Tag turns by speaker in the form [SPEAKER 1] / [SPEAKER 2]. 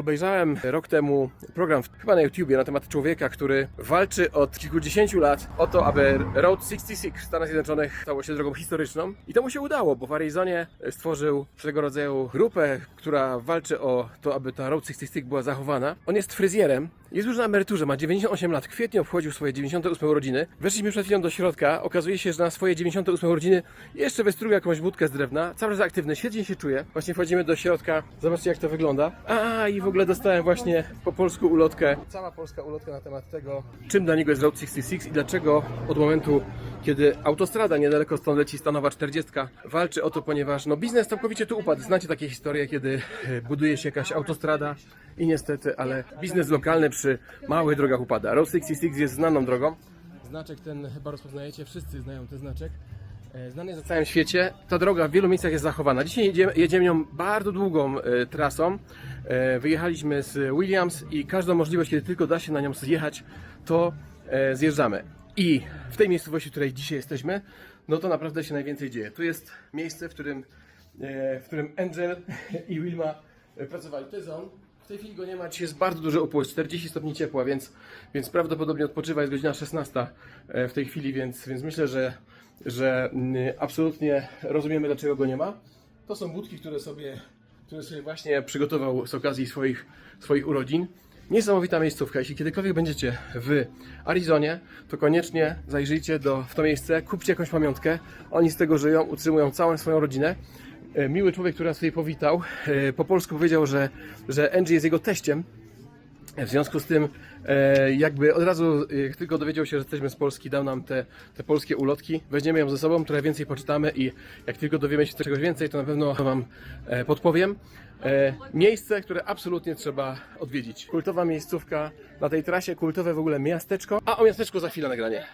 [SPEAKER 1] Obejrzałem rok temu program chyba na YouTubie na temat człowieka, który walczy od kilkudziesięciu lat o to, aby Road 66 w Stanach Zjednoczonych stało się drogą historyczną. I to mu się udało, bo w Arizonie stworzył swego rodzaju grupę, która walczy o to, aby ta Road 66 była zachowana. On jest fryzjerem, jest już na emeryturze, ma 98 lat, w kwietniu obchodził swoje 98 urodziny. Weszliśmy przed chwilą do środka, okazuje się, że na swoje 98 urodziny jeszcze wystruga jakąś budkę z drewna, cały czas aktywny, świetnie się czuje. Właśnie wchodzimy do środka, zobaczcie jak to wygląda. A i w ogóle dostałem właśnie po polsku ulotkę. Cała polska ulotka na temat tego, czym dla niego jest Road 66 i dlaczego od momentu, kiedy autostrada niedaleko stąd leci stanowa 40, walczy o to, ponieważ no, biznes całkowicie tu upadł. Znacie takie historie, kiedy e, buduje się jakaś autostrada i niestety, ale biznes lokalny przy małych drogach upada. Road 66 jest znaną drogą. Znaczek ten chyba rozpoznajecie, wszyscy znają ten znaczek. E, Znany jest na całym świecie. Ta droga w wielu miejscach jest zachowana. Dzisiaj jedziemy, jedziemy nią bardzo długą e, trasą. Wyjechaliśmy z Williams i każdą możliwość, kiedy tylko da się na nią zjechać, to zjeżdżamy. I w tej miejscowości, w której dzisiaj jesteśmy, no to naprawdę się najwięcej dzieje. Tu jest miejsce, w którym, e, w którym Angel i Wilma e, pracowali. To jest on. W tej chwili go nie ma, dzisiaj jest bardzo duży upływ, 40 stopni ciepła, więc, więc prawdopodobnie odpoczywa, jest godzina 16 e, w tej chwili, więc, więc myślę, że, że mm, absolutnie rozumiemy, dlaczego go nie ma. To są budki, które sobie, które sobie właśnie przygotował z okazji swoich, swoich urodzin. Niesamowita miejscówka. Jeśli kiedykolwiek będziecie w Arizonie, to koniecznie zajrzyjcie do, w to miejsce, kupcie jakąś pamiątkę. Oni z tego żyją, utrzymują całą swoją rodzinę. E, Miły człowiek, który nas tutaj powitał, e, po polsku powiedział, że, że Angie jest jego teściem. W związku z tym, e, jakby od razu, e, jak tylko dowiedział się, że jesteśmy z Polski, dał nam te, te polskie ulotki. Weźmiemy ją ze sobą, trochę więcej poczytamy i jak tylko dowiemy się czegoś więcej, to na pewno Wam e, podpowiem. Miejsce, które absolutnie trzeba odwiedzić. Kultowa miejscówka na tej trasie, kultowe w ogóle miasteczko. A o miasteczku za chwilę nagranie.